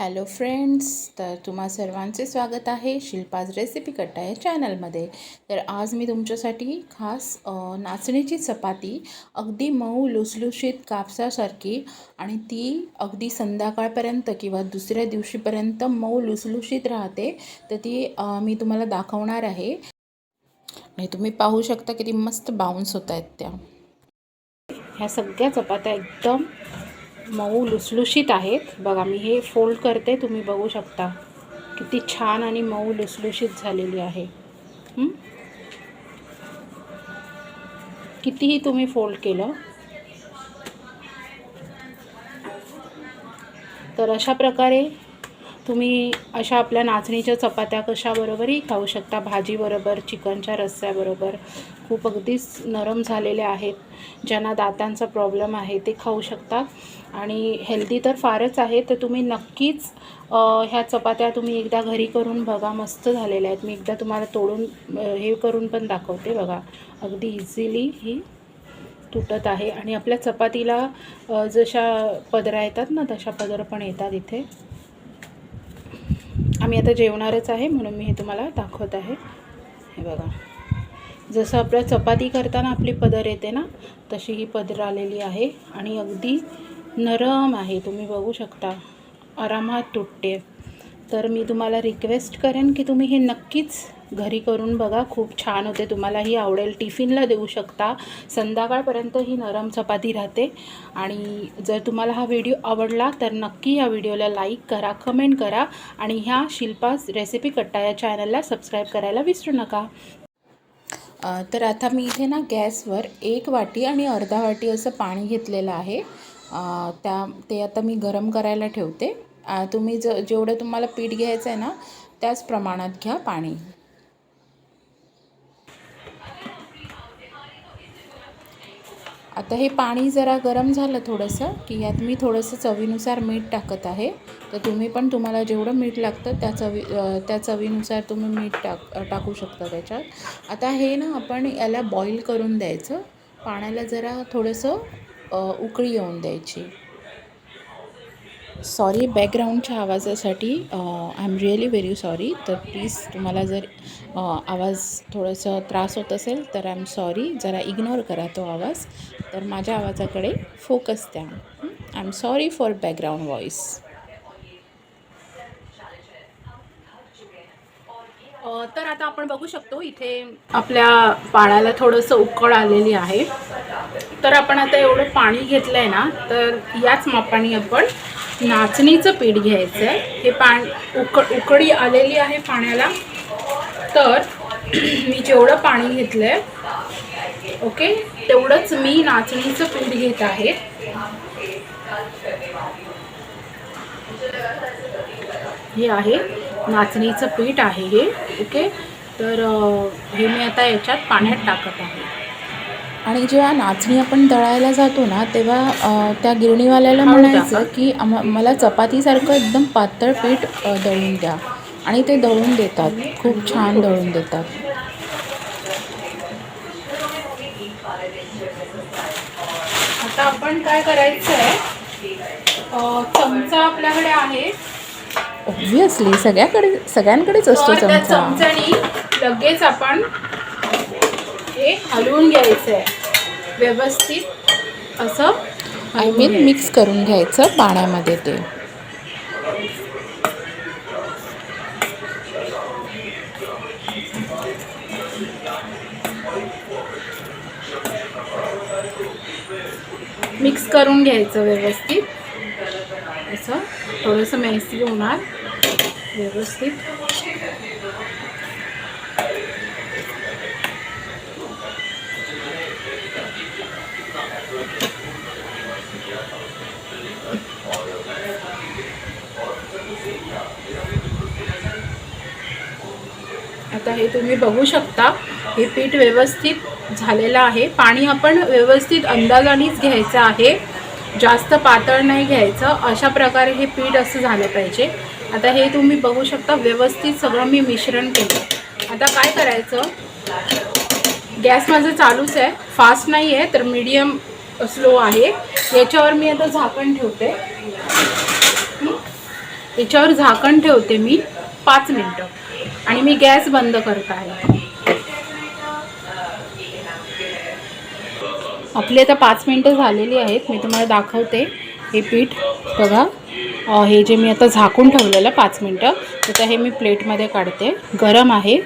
Hello friends तर तुम्हा सर्वांचे स्वागत आहे शिल्पाज रेसिपी कट्टा या चॅनलमध्ये तर आज मी तुमच्यासाठी खास नाचणीची चपाती अगदी मऊ लुसलुशीत कापसासारखी आणि ती अगदी संध्याकाळपर्यंत किंवा दुसऱ्या दिवशीपर्यंत मऊ लुसलुशीत राहते तर ती मी तुम्हाला दाखवणार आहे. आणि तुम्ही पाहू शकता किती मस्त बाउन्स होत आहेत त्या. ह्या सगळ्या चपात्या एकदम मऊ लुसलुशीत आहेत. बघा मी हे फोल्ड करते तुम्ही बघू शकता. किती छान आणि मऊ लुसलुशीत झालेली आहे. कितीही तुम्ही फोल्ड केलं तर अशा प्रकारे तुम्ही अशा आपल्या नाचणीच्या चपात्या कशाबरोबरही खाऊ शकता. भाजीबरोबर चिकनच्या रस्स्याबरोबर. खूप अगदीच नरम झालेल्या आहेत. ज्यांना दातांचा प्रॉब्लेम आहे ते खाऊ शकता. आणि हेल्दी तर फारच आहे तर तुम्ही नक्कीच ह्या चपात्या तुम्ही एकदा घरी करून बघा. मस्त झालेल्या आहेत. मी एकदा तुम्हाला तोडून हे करून पण दाखवते बघा. अगदी इझिली ही तुटत आहे. आणि आपल्या चपातीला जशा पदरा येतात ना तशा पदर पण येतात इथे. आम्ही आता जेवणारच आहे म्हणून मी हे तुम्हाला दाखवत आहे. हे बघा. जसं आपल्या चपाती करताना आपली पदर येते ना तशी ही पदर आलेली आहे आणि अगदी नरम आहे. तुम्ही बघू शकता. आरामात तुटते. तर मी तुम्हाला रिक्वेस्ट करेन की तुम्ही हे नक्कीच घरी करून बघा खूप छान होते. तुम्हालाही आवडेल. टिफिनला देऊ शकता. संध्याकाळपर्यंत ही नरम चपाती राहते. आणि जर तुम्हाला हा व्हिडिओ आवडला तर नक्की या व्हिडिओला लाईक करा कमेंट करा आणि ह्या शिल्पास रेसिपी कट्टा या चॅनलला सबस्क्राईब करायला विसरू नका. तर आता मी इथे ना गॅसवर एक वाटी आणि अर्धा वाटी असं पाणी घेतलेलं आहे. त्या ते आता मी गरम करायला ठेवते. तुम्ही ज जेवढं तुम्हाला पीठ घ्यायचं आहे ना त्याच प्रमाणात घ्या पाणी. आता हे पाणी जरा गरम झालं थोडंसं की यात मी थोडंसं चवीनुसार मीठ टाकत आहे. तर तुम्ही पण तुम्हाला जेवढं मीठ लागतं त्या चवी त्या चवीनुसार तुम्ही मीठ टाक टाकू शकता त्याच्यात. आता हे ना आपण याला बॉईल करून द्यायचं. पाण्याला जरा थोडंसं उकळी येऊन द्यायची. सॉरी बॅकग्राऊंडच्या आवाजासाठी I am really very sorry तर प्लीज तुम्हाला जर आवाज थोडंसं त्रास होत असेल तर आय एम सॉरी जरा इग्नोर करा तो आवाज. तर माझ्या आवाजाकडे फोकस द्या. I am sorry for background voice तर आता आपण बघू शकतो इथे आपल्या पाण्याला थोडंसं उकळ आलेली आहे. तर आपण आता एवढं पाणी घेतलं आहे ना तर याच मापाने आपण नाचणीचं पीठ घ्यायचं आहे. हे पाण उक उकडी आलेली आहे पाण्याला. तर मी जेवढं पाणी घेतलं आहे ओके तेवढंच मी नाचणीचं पीठ घेत आहे. हे आहे नाचणीचं पीठ आहे हे ओके. तर हे मी आता याच्यात पाण्यात टाकत आहे. आणि जेव्हा नाचणी आपण दळायला जातो ना तेव्हा त्या गिरणीवाल्याला म्हणायचं. की मला चपातीसारखं एकदम पातळ पीठ दळून द्या. आणि ते दळून देतात. खूप छान दळून देतात. आता आपण काय करायचं आहे चमचा आपल्याकडे आहे. ऑब्विसली सगळ्याकडे सगळ्यांकडेच असतो चमचा. लगेच आपण हे हलवून घ्यायचं आहे व्यवस्थित असं आय मीन. मिक्स करून घ्यायचं पाण्यामध्ये ते. मिक्स करून घ्यायचं व्यवस्थित. असं थोडंसं मेसी होणार. व्यवस्थित. आता हे तुम्ही बघू शकता. हे पीठ व्यवस्थित झालेलं आहे. पाणी आपण व्यवस्थित अंदाजानेच घ्यायचं आहे. जास्त पातळ नाही घ्यायचं. अशा प्रकारे हे पीठ असं झालं पाहिजे. आता हे तुम्ही बघू शकता. व्यवस्थित सगळं मी मिश्रण केलं. आता काय करायचं? गॅस माझं चालूच आहे. फास्ट नाही आहे तर मीडियम स्लो आहे. याच्यावर मी आता झाकण ठेवते. याच्यावर झाकण ठेवते मी पाच मिनटं. आणि मी गॅस बंद करत आहे आपली आता पाच मिनटं झालेली आहेत. मी तुम्हाला दाखवते हे पीठ. बघा. हे जे मी आता झाकून ठेवलेलं पाच मिनटं तर हे मी प्लेटमध्ये काढते. गरम आहे.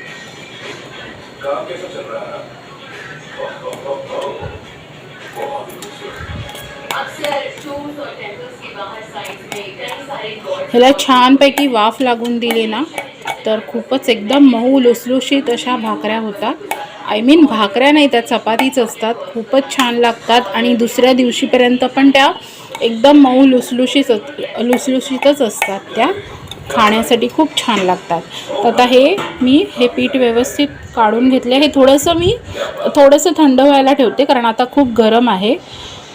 ह्याला छानपैकी वाफ लागून दिली ना. तर खूपच एकदम मऊ लुसलुशीत अशा भाकऱ्या होतात आय मीन भाकऱ्या नाही त्या चपातीच असतात. खूपच छान लागतात. आणि दुसऱ्या दिवशीपर्यंत पण त्या एकदम मऊ लुसलुशीत लुसलुशीतच असतात. त्या खाण्यासाठी खूप छान लागतात. तर आता हे मी हे पीठ व्यवस्थित काढून घेतले. हे थोडंसं मी थोडंसं थंड व्हायला ठेवते कारण आता खूप गरम आहे.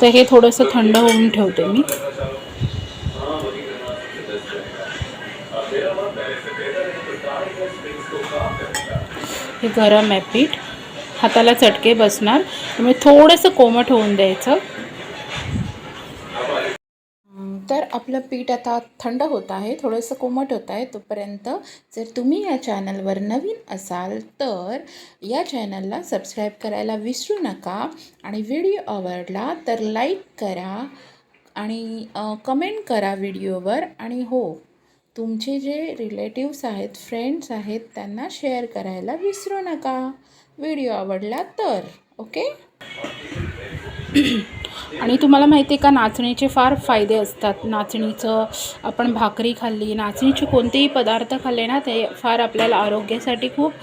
तर हे थोडंसं थंड होऊन ठेवते मी. हे गरम आहे पीठ. हाताला चटके बसणार. त्यामुळे थोडंसं कोमट होऊन द्यायचं. तर आपलं पीठ आता थंड होत आहे. थोडंसं कोमट होत आहे तोपर्यंत जर तुम्ही या चॅनलवर नवीन असाल तर या चॅनलला सबस्क्राईब करायला विसरू नका आणि व्हिडिओ आवडला तर लाईक करा आणि कमेंट करा व्हिडिओवर. आणि हो तुमचे जे रिलेटिव्स आहेत फ्रेंड्स आहेत त्यांना शेअर करायला विसरू नका. व्हिडिओ आवडला तर ओके आणि तुम्हाला माहिती आहे का नाचणीचे फार फायदे असतात. नाचणीचं आपण भाकरी खाल्ली नाचणीचे कोणतेही पदार्थ खाल्ले ना ते फार आपल्याला आरोग्यासाठी खूप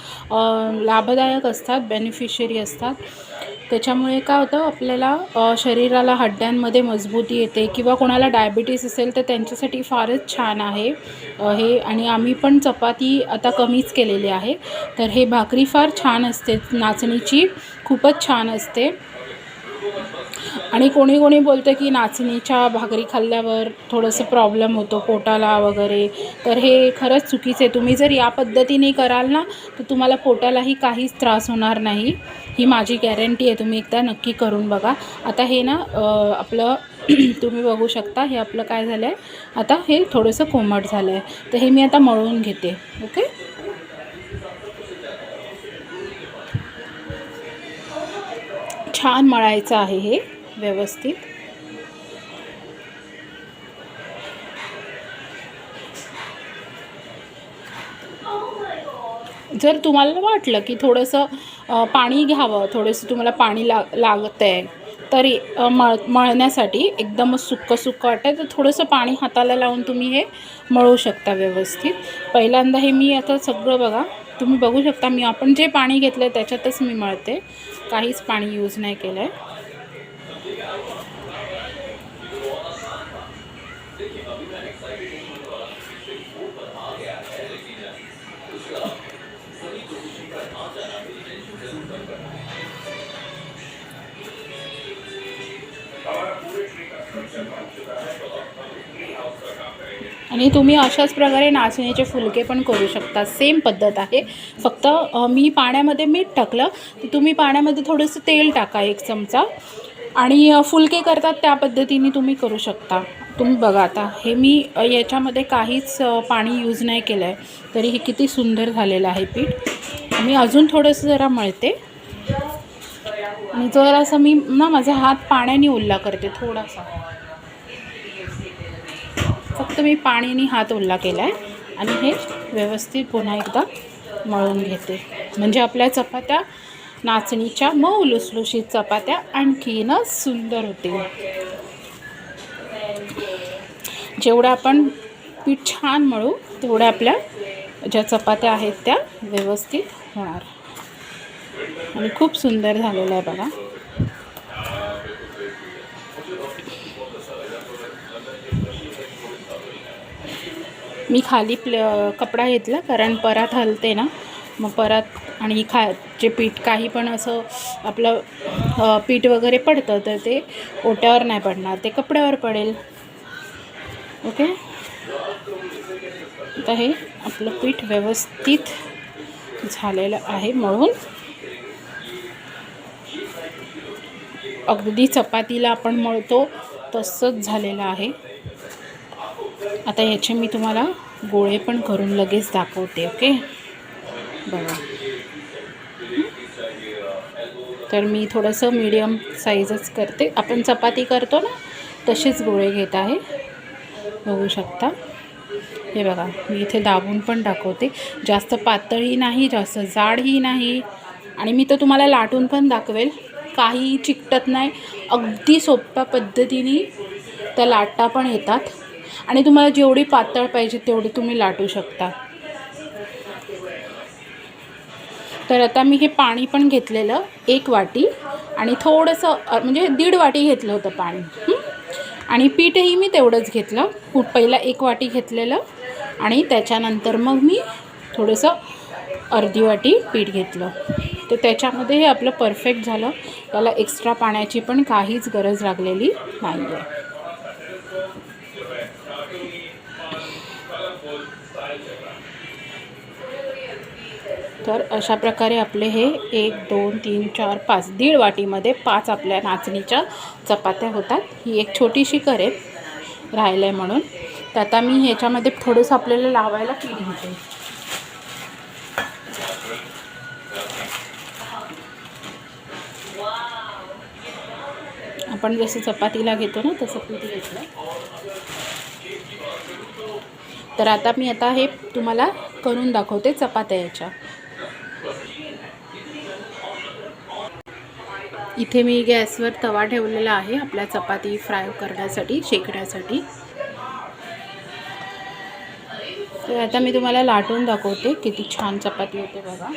लाभदायक असतात बेनिफिशरी असतात. त्याच्यामुळे काय होतं आपल्याला शरीराला हड्ड्यांमध्ये मजबूती येते किंवा कोणाला डायबिटीस असेल तर त्यांच्यासाठी फारच छान आहे. हे आणि आम्ही पण चपाती आता कमीच केलेली आहे. तर हे भाकरी फार छान असते. नाचणीची खूपच छान असते. आणि कोणी कोणी बोलतं की नाचणीच्या भाकरी खाल्ल्यावर थोडंसं प्रॉब्लेम होतो पोटाला वगैरे. तर हे खरंच चुकीचं आहे. तुम्ही जर या पद्धतीने कराल ना तर तुम्हाला पोटालाही काहीच त्रास होणार नाही. ही माझी गॅरंटी आहे. तुम्ही एकदा नक्की करून बघा. आता हे ना आपलं तुम्ही बघू शकता. हे आपलं काय झालं आहे आता हे थोडंसं कोमट झालं आहे तर हे मी आता मळून घेते. ओके? छान मळायचं आहे हे. व्यवस्थित. जर तुम्हाला वाटलं की थोडंसं पाणी घ्यावं थोडंसं तुम्हाला पाणी लाग लागत आहे तरी मळ मळण्यासाठी एकदमच सुक्कं सुक्कं वाटतं तर थोडंसं पाणी हाताला लावून तुम्ही हे मळू शकता व्यवस्थित. पहिल्यांदा हे मी आता सगळं बघा तुम्ही बघू शकता मी आपण जे पाणी घेतलं आहे त्याच्यातच मी मळते. काहीच पाणी यूज नाही केलं आहे आणि तुम्ही अशाच प्रकारे नाचणीचे फुलके पण करू शकता. सेम पद्धत आहे. फक्त मी पाण्यामध्ये मीठ टाकलं. तर तुम्ही पाण्यामध्ये थोडंसं तेल टाका एक चमचा. आणि फुलके करतात त्या पद्धतीने तुम्ही करू शकता. तुम्ही बघा आता हे मी याच्यामध्ये काहीच पाणी यूज नाही केलं आहे तरी हे किती सुंदर झालेलं आहे पीठ. मी अजून थोडंसं जरा मळते. आणि जरासं मी ना माझा हात पाण्याने ओल्ला करते थोडासा. फक्त मी पाणीने हात ओल्ला केला आहे आणि हे व्यवस्थित पुन्हा एकदा मळून घेते. म्हणजे आपल्या चपात्या नाचणीच्या मऊ लुसलुशीत चपात्या आणखीनच सुंदर होतील. जेवढं आपण पीठ छान मळू तेवढ्या आपल्या ज्या चपात्या आहेत त्या व्यवस्थित होणार. आणि खूप सुंदर झालेलं आहे बघा. मी खाली प्ल कपडा घेतला कारण परात हलते ना. मग परात आणि खा जे पीठ काही पण असं आपलं पीठ वगैरे पडतं तर ते ओट्यावर नाही पडणार ते कपड्यावर पडेल. ओके? आता हे आपलं पीठ व्यवस्थित झालेलं आहे म्हणून अगदी चपातीला आपण मळतो तसंच झालेलं आहे. आता याचे मी तुम्हाला गोळे पण करून लगेच दाखवते ओके? बघा. तर मी थोडंसं मीडियम साईजच करते. आपण चपाती करतो ना तसेच गोळे घेत आहे. बघू शकता. हे बघा मी इथे दाबून पण दाखवते. जास्त पातळही नाही जास्त जाडही नाही. आणि मी तर तुम्हाला लाटून पण दाखवेल. काही चिकटत नाही. अगदी सोप्या पद्धतीने त्या लाटा पण येतात. आणि तुम्हाला जेवढी पातळ पाहिजे तेवढी तुम्ही लाटू शकता. तर आता मी हे पाणी पण घेतलेलं एक वाटी आणि थोडंसं म्हणजे दीड वाटी घेतलं होतं पाणी. आणि पीठही मी तेवढंच घेतलं. कु पहिला एक वाटी घेतलेलं आणि त्याच्यानंतर मग मी थोडंसं अर्धी वाटी पीठ घेतलं. तर त्याच्यामध्ये हे आपलं परफेक्ट झालं. त्याला एक्स्ट्रा पाण्याची पण काहीच गरज लागलेली नाही आहे तर अशा प्रकारे आपले हे एक दोन तीन चार पाच दीड वाटीमध्ये पाच आपल्या नाचणीच्या चपात्या होतात. ही एक छोटीशी करेन राहिलं आहे म्हणून. तर आता मी ह्याच्यामध्ये थोडंसं आपल्याला लावायला पीठ घेते. आपण जसं चपातीला घेतो ना तसं पीठ घेतलं. तर आता मी आता हे तुम्हाला करून दाखवते चपात्या याच्या. इथे मी गॅसवर तवा ठेवलेला आहे आपल्या चपाती फ्राय करण्यासाठी शेकण्यासाठी. तर आता मी तुम्हाला लाटून दाखवते किती छान चपाती होते बघा.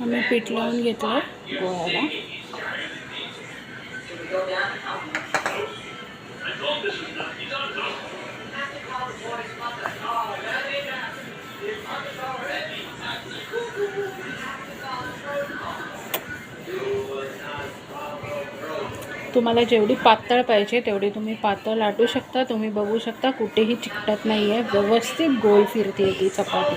मी पीठ लावून घेतलं गोळ्याला. तुम्हाला जेवढी पातळ पाहिजे तेवढी तुम्ही पातळ लाटू शकता तुम्ही बघू शकता कुठेही चिकटत नाही आहे व्यवस्थित गोल फिरते ती चपाती.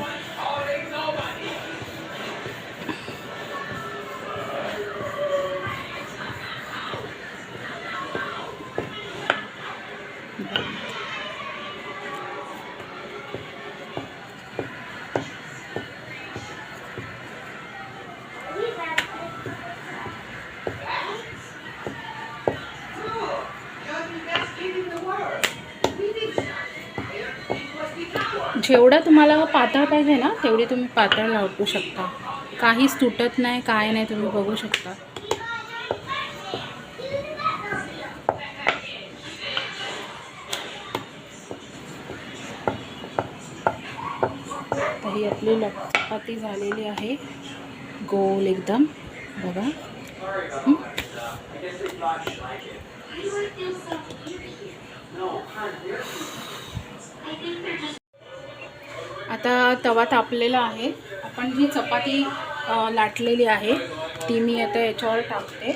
जेवढं तुम्हाला पातळ पाहिजे ना तेवढी तुम्ही पातळ लावू शकता. काहीच तुटत नाही काय नाही तुम्ही बघू शकता. तर ही आपली लप- झालेली आहे. गोल एकदम. बघा. आता तवा तापलेला आहे. आपण जी चपाती लाटलेली आहे ती मी आता याच्यावर टाकते.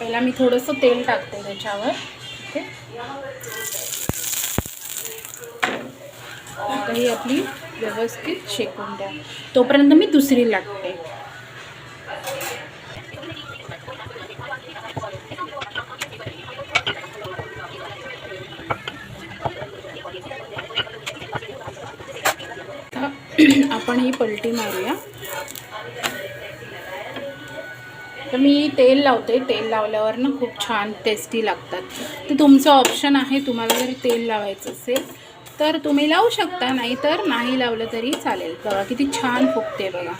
पहिला मी थोडंसं तेल टाकते त्याच्यावर. ओके? आता ही आपली व्यवस्थित शेकून द्या. तोपर्यंत मी दुसरी लाटते आता आपण ही पलटी मारूया. तर मी तेल लावते. तेल लावल्यावर ना खूप छान टेस्टी लागतात. ते तुमचं ऑप्शन आहे तुम्हाला जरी तेल लावायचं असेल तर तुम्ही लावू शकता. नाही तर नाही लावलं तरी चालेल. बघा किती छान फुगते बघा.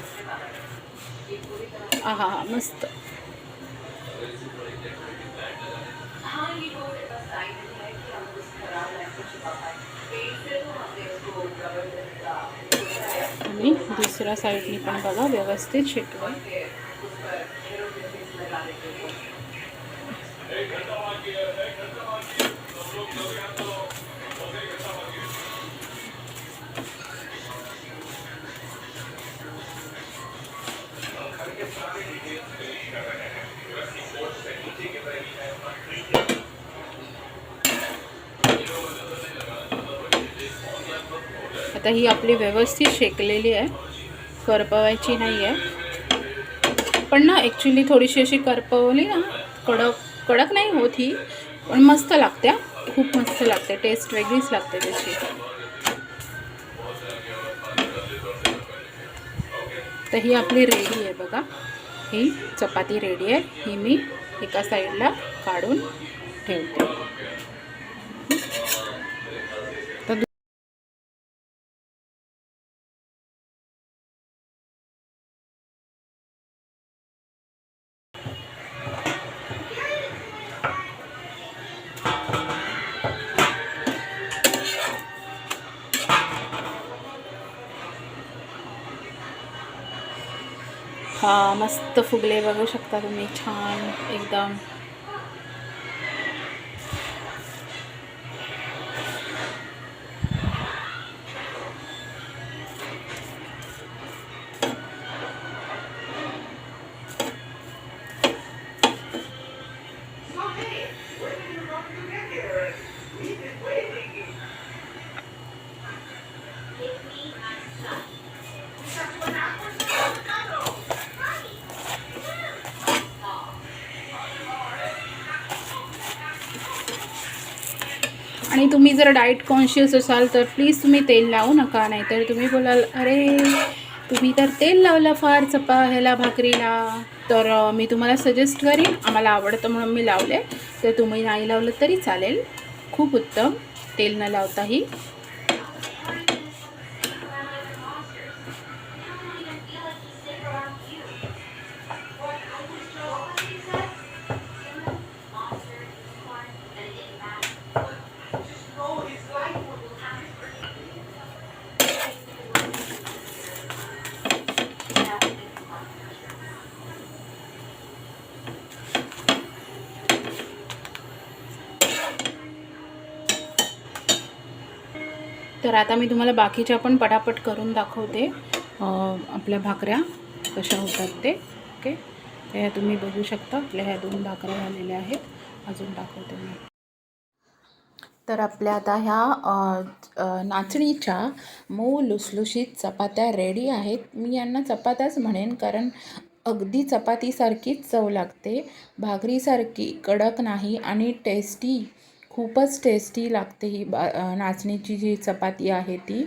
हा हा मस्त. दूसरा साइड पण बघा व्यवस्थित आता ही आपली व्यवस्थित शेकलेली आहे. करपवायची नाही आहे पण ना ॲक्च्युली थोडीशी अशी करपवली ना कडक कडक नाही होत ही पण मस्त लागते खूप मस्त लागते टेस्ट वेगळीच लागते त्याची. तर ही आपली रेडी आहे बघा. ही चपाती रेडी आहे. ही मी एका साईडला काढून ठेवते. मस्त फुगले बघू शकता तुम्ही. छान एकदम. आणि तुम्ही जर डाएट कॉन्शियस असाल तर प्लीज तुम्ही तेल लावू नका नाहीतर तुम्ही बोलाल अरे तुम्ही तर तेल लावलं फार चपा ह्याला भाकरीला. तर मी तुम्हाला सजेस्ट करीन आम्हाला आवडतं म्हणून मी लावले. तर तुम्ही नाही लावलं तरी चालेल. खूप उत्तम. तेल न लावताही. तर आता मी तुम्हाला बाकीच्या पण पटापट करून दाखवते. आपल्या भाकऱ्या कशा होतात ते. ओके? तर ह्या तुम्ही बघू शकता. आपल्या ह्या दोन भाकऱ्या झालेल्या आहेत. अजून दाखवते मी. तर आपल्या आता ह्या नाचणीच्या मऊ लुसलुशीत चपात्या रेडी आहेत. मी यांना चपात्याच म्हणेन कारण अगदी चपातीसारखीच चव लागते. भाकरीसारखी कडक नाही आणि टेस्टी खूपच टेस्टी लागते ही बा नाचणीची जी चपाती आहे ती.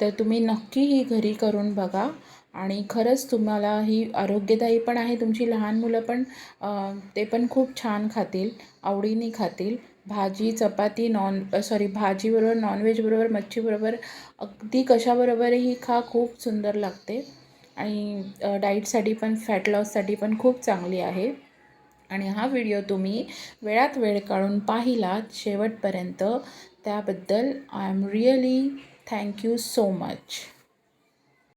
तर तुम्ही नक्की ही घरी करून बघा. आणि खरंच तुम्हाला ही आरोग्यदायी पण आहे तुमची लहान मुलं पण ते पण खूप छान खातील आवडीने खातील. भाजी चपाती नॉन सॉरी भाजीबरोबर नॉनव्हेजबरोबर मच्छीबरोबर अगदी कशाबरोबरही खा खूप सुंदर लागते. आणि डाईटसाठी पण फॅट लॉससाठी पण खूप चांगली आहे. आणि हा व्हिडिओ तुम्ही वेळात वेळ काढून पाहिलात शेवटपर्यंत त्याबद्दल I am really thank you so much.